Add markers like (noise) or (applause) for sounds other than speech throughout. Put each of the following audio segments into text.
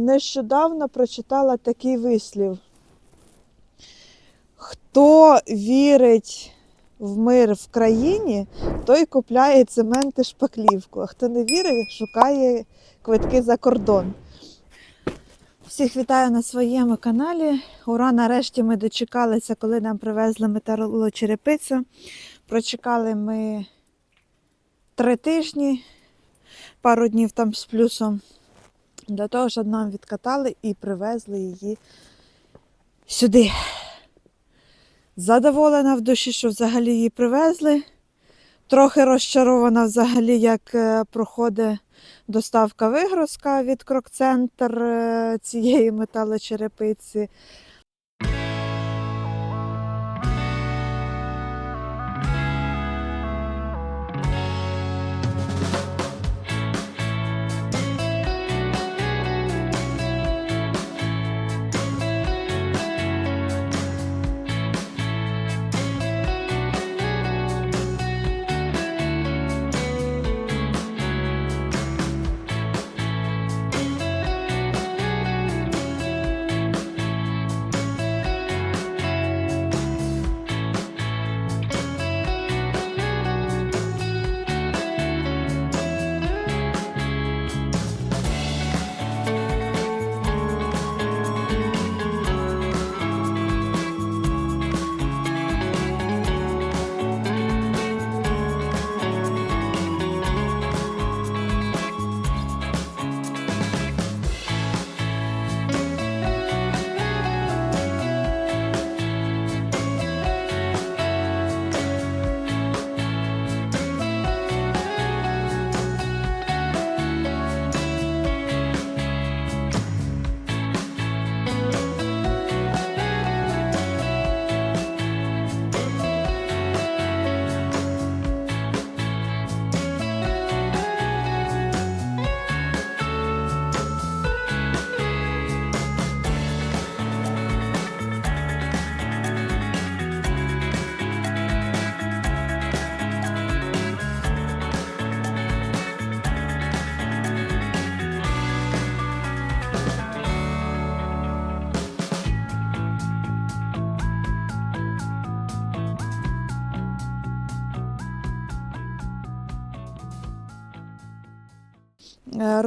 Нещодавно прочитала такий вислів. Хто вірить в мир в країні, той купляє цемент і шпаклівку. А хто не вірить, шукає квитки за кордон. Всіх вітаю на своєму каналі. Ура, нарешті ми дочекалися, коли нам привезли металолочерепицю. Прочекали ми три тижні, пару днів там з плюсом, для того, щоб нам відкатали і привезли її сюди. Задоволена в душі, що взагалі її привезли. Трохи розчарована взагалі, як е, проходить доставка вигрузка від крок-центр е, цієї металочерепиці.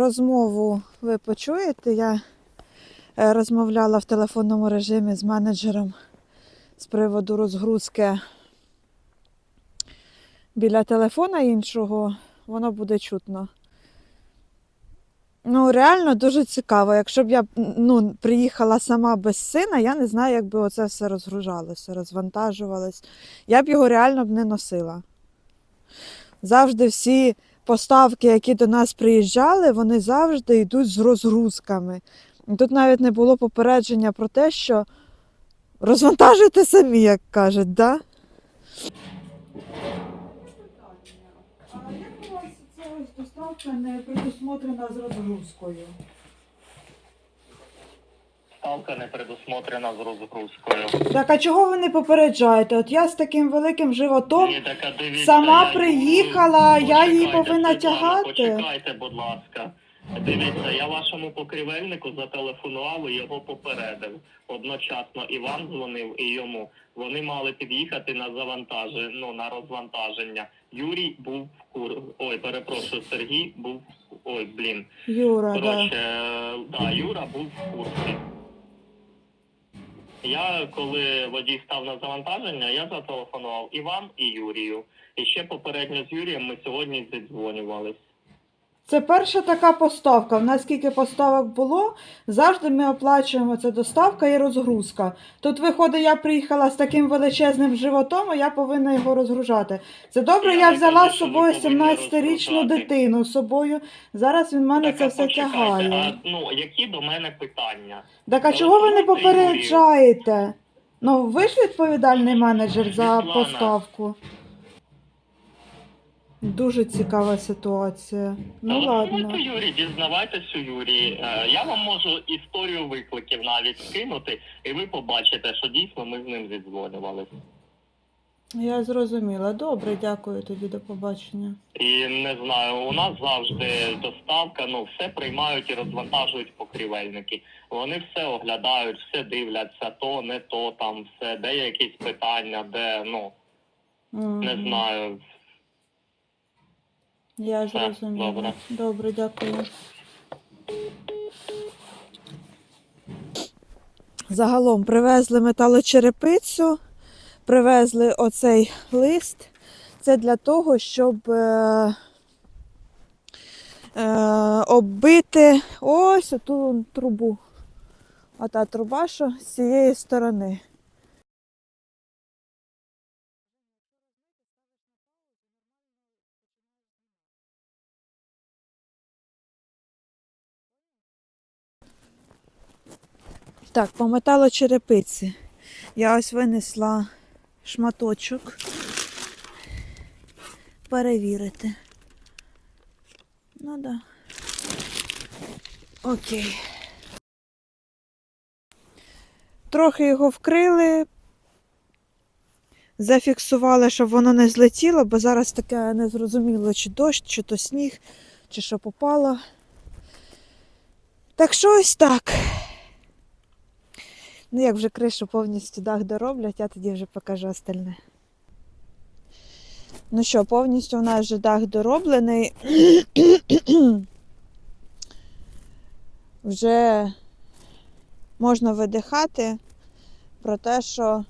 Розмову ви почуєте. Я е, розмовляла в телефонному режимі з менеджером з приводу розгрузки біля телефона іншого, воно буде чутно. Ну, реально дуже цікаво. Якщо б я ну, приїхала сама без сина, я не знаю, як би оце все розгружалося, розвантажувалось. Я б його реально б не носила. Завжди всі поставки, які до нас приїжджали, вони завжди йдуть з розгрузками. Тут навіть не було попередження про те, що розвантажуйте самі, як кажуть, да? Як у вас ця доставка не предусмотрена з розгрузкою? Ставка не предусмотрена з розгрузкою. Так, а чого ви не попереджаєте? От я з таким великим животом. Ні, так, а дивіться, сама я- приїхала, я її Почекайте, повинна Світлана, тягати. Почекайте, будь ласка. Дивіться, я вашому покривельнику зателефонував і його попередив. Одночасно і вам дзвонив, і йому. Вони мали під'їхати на завантаження, ну на розвантаження. Юрій був в кур. Ой, перепрошую, Сергій був. Ой, блін. Юра, да. Коротше, е, да, Юра був в курсі. Я, коли водій став на завантаження, я зателефонував і вам, і Юрію. І ще попередньо з Юрієм ми сьогодні зідзвонювались. Це перша така поставка. В нас скільки поставок було, завжди ми оплачуємо це доставка і розгрузка. Тут виходить, я приїхала з таким величезним животом, і я повинна його розгружати. Це добре, Я взяла з собою повинні 17-річну дитину з собою. Зараз він в мене Так, це все почекайте, тягає. А, ну, які до мене питання? Так а чого ви не попереджаєте? Ну, ви ж відповідальний менеджер за Світлана. поставку. Дуже цікава ситуація. Ну Телефонуйте ладно. Юрій, дізнавайтесь у Юрії. Е, Я вам можу історію викликів навіть скинути, і ви побачите, що дійсно ми з ним зідзвонювалися. Я зрозуміла. Добре, дякую тоді, до побачення. І не знаю, у нас завжди доставка, ну все приймають і розвантажують покрівельники. Вони все оглядають, все дивляться, то не то, там все, де є якісь питання, де ну не знаю. Я зрозуміла. добре. Добре, дякую. Загалом привезли металочерепицю, привезли оцей лист. Це для того, щоб е, е, оббити ось оту трубу. Ота труба, що з цієї сторони. Так, по металочерепиці. Я ось винесла шматочок. Перевірити. Ну да. Окей. Трохи його вкрили. Зафіксували, щоб воно не злетіло, бо зараз таке незрозуміло, чи дощ, чи то сніг, чи що попало. Так що ось так. Ну, як вже кришу повністю дах дороблять, я тоді вже покажу остальне. Ну що, повністю у нас вже дах дороблений. вже можна видихати про те, що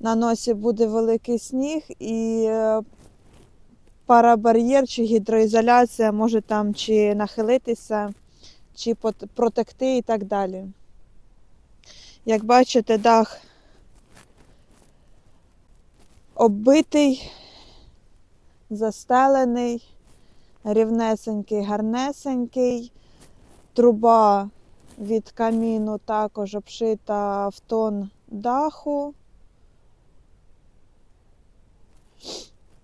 на носі буде великий сніг і е, парабар'єр чи гідроізоляція може там чи нахилитися, чи протекти і так далі. Як бачите, дах оббитий, застелений, рівнесенький, гарнесенький. Труба від каміну також обшита в тон даху.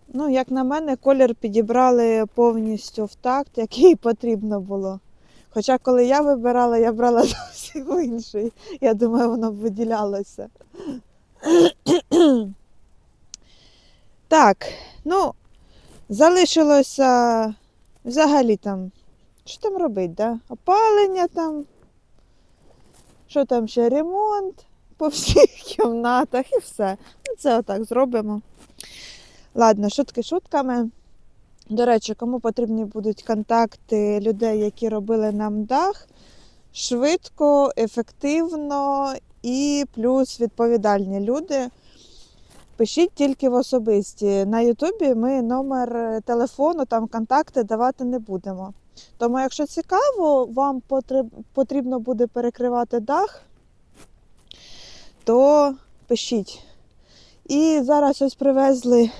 Ну, як на мене, колір підібрали повністю в такт, який (laughs) потрібно було. Хоча, коли я вибирала, я брала (laughs) зовсім інший. Я думаю, воно б виділялося. Так, ну, залишилося взагалі там. Що там робити, да? Опалення там. Що там ще ремонт по всіх (laughs) кімнатах і все. Ну, це отак зробимо. Ладно, шутки шутками. До речі, кому потрібні будуть контакти людей, які робили нам дах, швидко, ефективно і плюс відповідальні люди. Пишіть тільки в особисті. На Ютубі ми номер телефону, там контакти давати не будемо. Тому, якщо цікаво, вам потрібно буде перекривати дах, то пишіть. І зараз ось привезли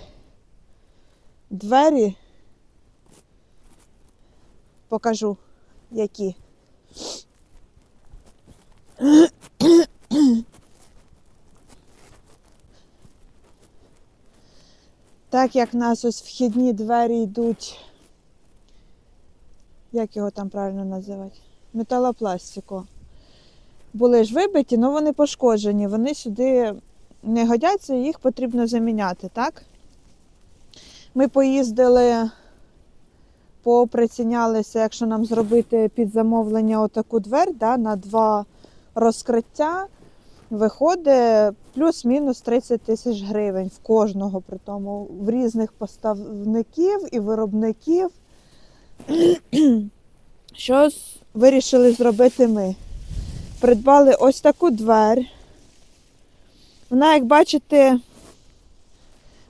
двері. Покажу, які. Так як в нас ось вхідні двері йдуть, як його там правильно називати? Металопластику. Були ж вибиті, але вони пошкоджені. Вони сюди не годяться, їх потрібно заміняти, так? Ми поїздили, поприцінялися, якщо нам зробити під замовлення отаку двері да, на два розкриття, виходить плюс-мінус 30 тисяч гривень в кожного, при тому в різних поставників і виробників. (clears throat) Що вирішили зробити ми? Придбали ось таку двері. Вона, як бачите,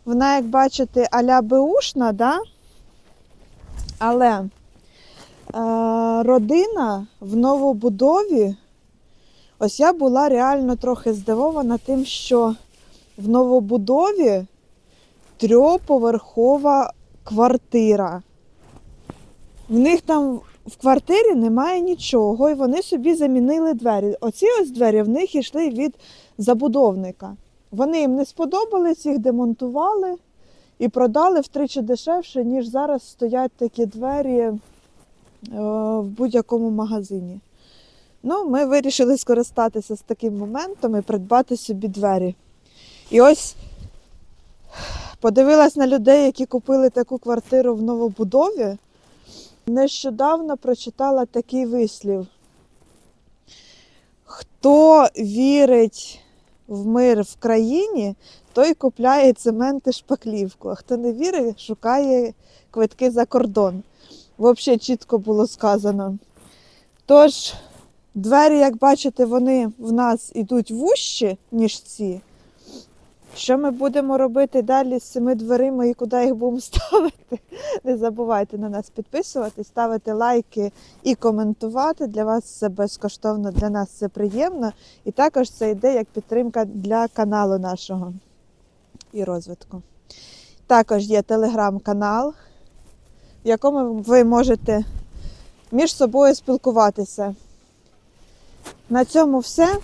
вона, як бачите, аля беушна, да? але е, родина в новобудові. Ось я була реально трохи здивована тим, що в новобудові трьохповерхова квартира. В них там в квартирі немає нічого, і вони собі замінили двері. Оці ось двері в них йшли від забудовника. Вони їм не сподобались, їх демонтували і продали втричі дешевше, ніж зараз стоять такі двері е, в будь-якому магазині. Ну, ми вирішили скористатися з таким моментом і придбати собі двері. І ось Подивилась на людей, які купили таку квартиру в новобудові. Нещодавно прочитала такий вислів. Хто вірить в мир в країні, той купляє цемент і шпаклівку. А хто не вірить, шукає квитки за кордон. Взагалі чітко було сказано. Тож, двері, як бачите, вони в нас ідуть вужчі, ніж ці. Що ми будемо робити далі з цими дверима і куди їх будемо (laughs) ставити? Не забувайте на нас підписуватись, ставити лайки і коментувати. Для вас це безкоштовно, для нас це приємно. І також це йде як підтримка для каналу нашого і розвитку. Також є телеграм-канал, в якому ви можете між собою спілкуватися. На цьому все.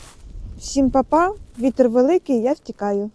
Всім па-па. Вітер великий, я втікаю.